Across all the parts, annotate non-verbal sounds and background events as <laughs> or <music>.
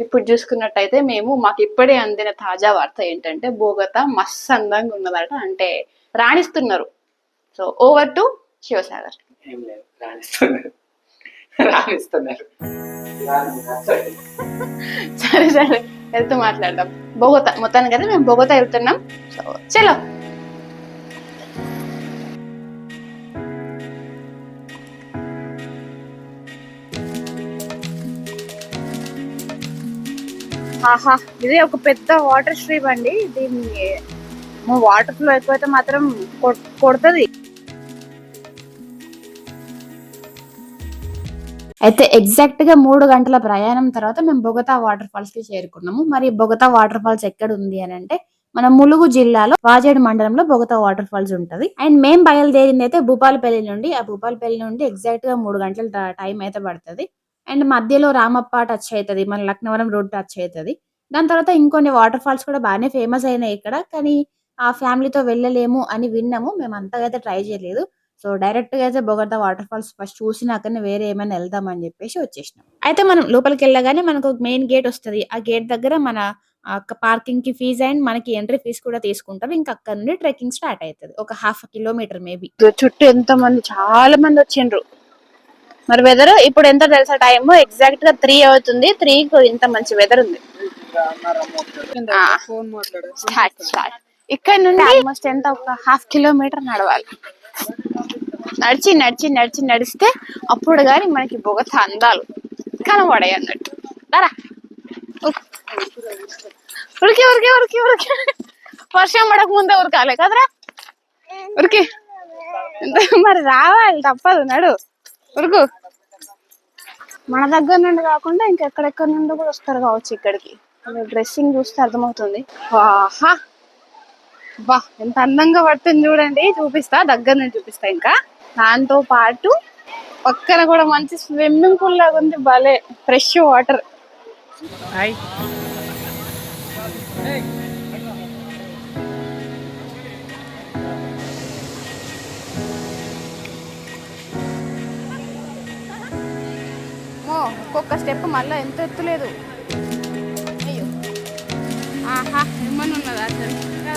ఇప్పుడు చూసుకున్నట్టయితే మేము మాకు ఇప్పుడే అందిన తాజా వార్త ఏంటంటే బోగత మస్తు అందంగా ఉన్నదట. అంటే రాణిస్తున్నారు. So over to Shivasagar. ఏం లేదు రాణిస్తున్నారు. రాణిస్తున్నారు. సరే సరే వెళ్తూ మాట్లాడదాం. బోగత మొత్తానికి కదా మేము బోగత వెళ్తున్నాం. సో చలో. ఆహా ఇది ఒక పెద్ద వాటర్ స్ట్రీమ్ అండి. దీన్ని వాటర్ ఫ్లో ఎక్కువైతే మాత్రం కొడుతుంది. అయితే ఎగ్జాక్ట్గా మూడు గంటల ప్రయాణం తర్వాత మేము బొగతా వాటర్ ఫాల్స్కి చేరుకున్నాము. మరి బొగతా వాటర్ ఫాల్స్ ఎక్కడ ఉంది అని అంటే మన ములుగు జిల్లాలో వాజేడు మండలంలో బొగతా వాటర్ ఫాల్స్ ఉంటది. అండ్ మేం బయలుదేరింది అయితే భూపాలపల్లి నుండి. ఆ భూపాలపల్లి నుండి ఎగ్జాక్ట్గా మూడు గంటల టైం అయితే పడుతుంది. అండ్ మధ్యలో రామప్ప టచ్ అవుతుంది మన లక్నవరం రోడ్ టచ్ అవుతుంది. దాని తర్వాత ఇంకొన్ని వాటర్ ఫాల్స్ కూడా బాగానే ఫేమస్ అయినాయి ఇక్కడ కానీ ఆ ఫ్యామిలీతో వెళ్ళలేము అని విన్నాము మేము అంతగా అయితే ట్రై చేయలేదు. సో డైరెక్ట్గా అయితే బొగతా వాటర్ ఫాల్స్ ఫస్ట్ చూసినాకనే వేరే ఏమైనా వెళ్దామని చెప్పేసి వచ్చేసినాం. అయితే మనం లోపలికి వెళ్ళగానే మనకు మెయిన్ గేట్ వస్తది ఆ గేట్ దగ్గర మన పార్కింగ్కి ఫీజ్ అండ్ మనకి ఎంట్రీ ఫీజ్ కూడా తీసుకుంటారు ఇంకా అక్కడ నుండి ట్రెక్కింగ్ స్టార్ట్ అవుతుంది ఒక హాఫ్ కిలోమీటర్ మేబీ. చుట్టూ ఎంత మంది చాలా మంది వచ్చిండ్రు. మరి వెదర్ ఇప్పుడు ఎంత తెలుసా టైం ఎగ్జాక్ట్గా త్రీ అవుతుంది. త్రీ ఇంత మంచి వెదర్ ఉంది. ఇక్కడ నుండి ఆల్మోస్ట్ ఎంత? ఒక హాఫ్ కిలోమీటర్ నడవాలి. నడిచి నడిచి నడిచి నడిస్తే అప్పుడు గాని మనకి బొగత అందాలు. కనబడాయి అన్నట్టు. దారా. ఉరికి ఉరికి ఉరికి ఉరికి. వర్షం పడక ముందే ఉరకాలి. కదరా. ఉరికి. మరి రావాలి తప్పదు. నడు. ఉరుకు. మన దగ్గర నుండి కాకుండా ఇంకెక్కడెక్కడ నుండి కూడా వస్తారు కావచ్చు ఇక్కడికి. డ్రెస్సింగ్ చూస్తే అర్థమవుతుంది. వాహా బా ఎంత అందంగా పడుతుంది చూడండి. చూపిస్తా దగ్గర నుంచి చూపిస్తా ఇంకా. దాంతో పాటు పక్కన కూడా మంచి స్విమ్మింగ్ పూల్ లాగా ఉంది. భలే ఫ్రెష్ వాటర్. హాయ్. ఒక్కొక్క స్టెప్ మళ్ళీ ఎంత ఎత్తులేదు. అయ్యో. ఆహా ఏమని ఉన్నదా అసలు? కదా?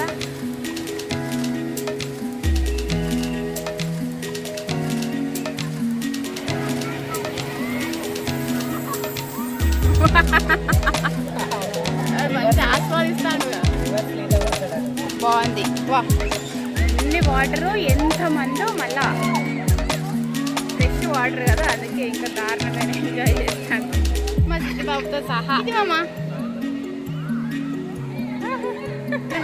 <laughs> ఆస్వాదిస్తాడు బాగుంది. వా. ఎన్ని వాటరు ఎంత మందో మళ్ళా. ఫ్రెష్ వాటర్ కదా అందుకే ఇంకా దారుణమైన బాబుతో సహా. ఇది మామా?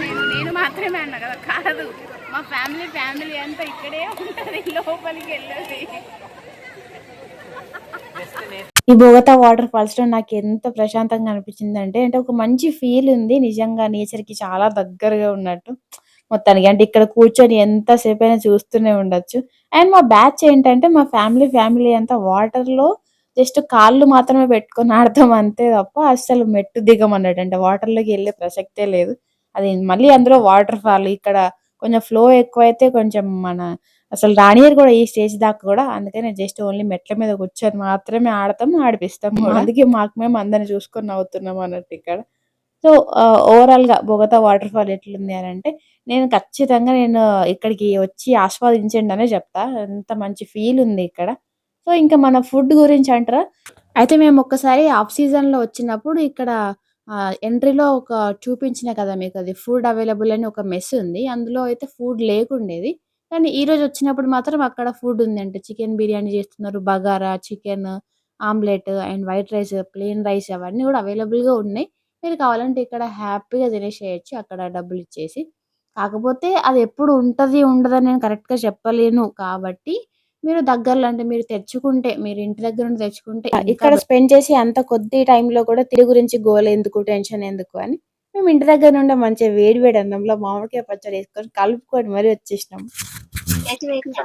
నేను నేను మాత్రమే అన్నా కదా కాదు. మా ఫ్యామిలీ ఫ్యామిలీ అంతా ఇక్కడే ఉంటది లోపలికి వెళ్ళదు. ఈ బోగతా వాటర్ ఫాల్స్లో నాకు ఎంత ప్రశాంతంగా అనిపించింది అంటే అంటే ఒక మంచి ఫీల్ ఉంది. నిజంగా నేచర్కి చాలా దగ్గరగా ఉన్నట్టు. మొత్తానికి అంటే ఇక్కడ కూర్చొని ఎంతసేపు అయినా చూస్తూనే ఉండొచ్చు. అండ్ మా బ్యాచ్ ఏంటంటే మా ఫ్యామిలీ ఫ్యామిలీ అంతా వాటర్లో జస్ట్ కాళ్ళు మాత్రమే పెట్టుకొని ఆడతాం అంతే తప్ప అసలు మెట్టు దిగమన్నట్టు అంటే వాటర్లోకి వెళ్ళే ప్రసక్తే లేదు. అది మళ్ళీ అందులో వాటర్ ఫాల్ ఇక్కడ కొంచెం ఫ్లో ఎక్కువైతే కొంచెం మన అసలు రానియర్ కూడా ఈ స్టేజ్ దాకా కూడా అందుకని జస్ట్ ఓన్లీ మెట్ల మీద కూర్చొని మాత్రమే ఆడతాం ఆడిపిస్తాం. కూడా. అందుకే మాకు మేము అందరిని చూసుకొని నవ్వుతున్నాం అన్నట్టు ఇక్కడ. సో ఓవరాల్గా బొగతా వాటర్ ఫాల్ ఎట్లుంది అని అంటే నేను ఖచ్చితంగా నేను ఇక్కడికి వచ్చి ఆస్వాదించండి అనే చెప్తా. ఎంత మంచి ఫీల్ ఉంది ఇక్కడ. సో ఇంకా మన ఫుడ్ గురించి అంటారా? అయితే మేము ఒక్కసారి ఆఫ్ సీజన్లో వచ్చినప్పుడు ఇక్కడ ఎంట్రీలో ఒక చూపించిన కదా మీకు అది ఫుడ్ అవైలబుల్ అని ఒక మెస్ ఉంది. అందులో అయితే ఫుడ్ లేకుండేది. కానీ ఈ రోజు వచ్చినప్పుడు మాత్రం అక్కడ ఫుడ్ ఉంది అంటే చికెన్ బిర్యానీ చేస్తున్నారు bagara chicken omelette and white rice plain rice అవన్నీ కూడా అవైలబుల్గా ఉన్నాయి. మీరు కావాలంటే ఇక్కడ హ్యాపీగా తినేసేయచ్చు అక్కడ డబ్బులు ఇచ్చేసి. కాకపోతే అది ఎప్పుడు ఉంటుంది ఉండదని నేను కరెక్ట్గా చెప్పలేను. కాబట్టి మీరు దగ్గరలో అంటే మీరు తెచ్చుకుంటే మీరు ఇంటి దగ్గర నుండి తెచ్చుకుంటే ఇక్కడ స్పెండ్ చేసి అంత కొద్ది టైంలో కూడా తిరిగి గురించి గోల్ ఎందుకు టెన్షన్ ఎందుకు అని మేము ఇంటి దగ్గర నుండి మంచిగా వేడి వేడి అన్నంలో మామిడికాయ పచ్చడి వేసుకొని కలుపుకొని మరీ వచ్చేసినాం.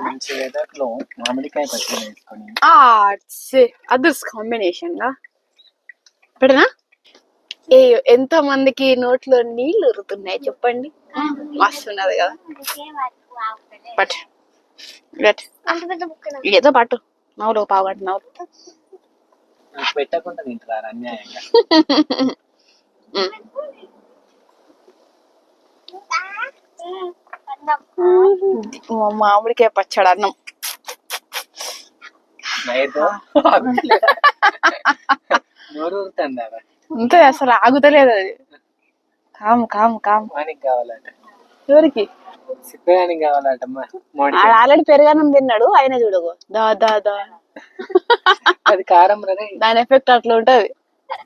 మంచి వెదర్లో మామిడికాయ పచ్చడి వేసుకొని. అదర్స్ కాంబినేషన్గా పెడనా ఏ ఎంత మందికి నోట్లో నీళ్ళు ఉరుతున్నాయి చెప్పండి. మస్తు ఉన్నది కదా. బట్ ఏదో పట్టు నవ్వులు పావుగట్టు నవ్వు నాకు పెట్టకుండా తింటారు అన్యాయంగా. మామిడికాయ పచ్చడి అన్నం. అంతే అసలు ఆగుతలేదు అది. కాము కాము కాము. కావాలట. ఎవరికి? సిద్ధగానికి ఆల్రెడీ పెరుగన్నం తిన్నాడు ఆయన చూడగో దా దా దా. అది కారం దాని ఎఫెక్ట్ అట్లా ఉంటది.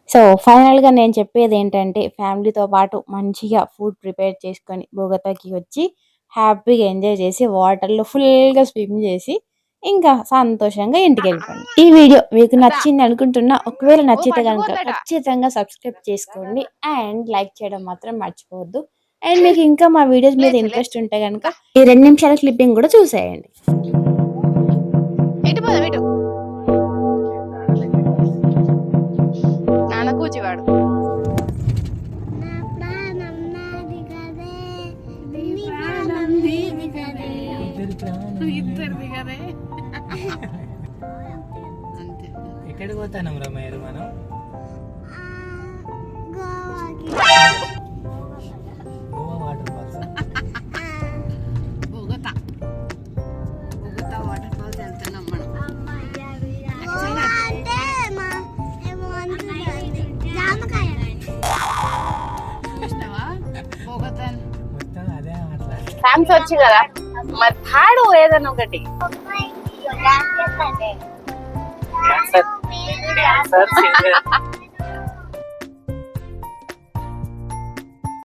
సో ఫైనల్గా నేను చెప్పేది ఏంటంటే ఫ్యామిలీతో పాటు మంచిగా ఫుడ్ ప్రిపేర్ చేసుకొని బోగతాకి వచ్చి హ్యాపీగా ఎంజాయ్ చేసి వాటర్లో ఫుల్గా స్విమ్ చేసి ఇంకా సంతోషంగా ఇంటికి వెళ్ళిపోండి. ఈ వీడియో మీకు నచ్చింది అనుకుంటున్నా ఒకవేళ నచ్చితే కనుక ఖచ్చితంగా సబ్స్క్రైబ్ చేసుకోండి. అండ్ లైక్ చేయడం మాత్రం మర్చిపోవద్దు. అండ్ మీకు ఇంకా మా వీడియోస్ మీద ఇంట్రెస్ట్ ఉంటే కనుక ఈ రెండు నిమిషాల క్లిప్పింగ్ కూడా చూసేయండి. కూచివాడు. ఇద్దరిది కదే. ఎక్కడికి పోతాను రా మీరు మనం? థ్యాంక్స్ వచ్చి కదా? మరి తాడు ఏదన్నా ఒకటి. Cancer singer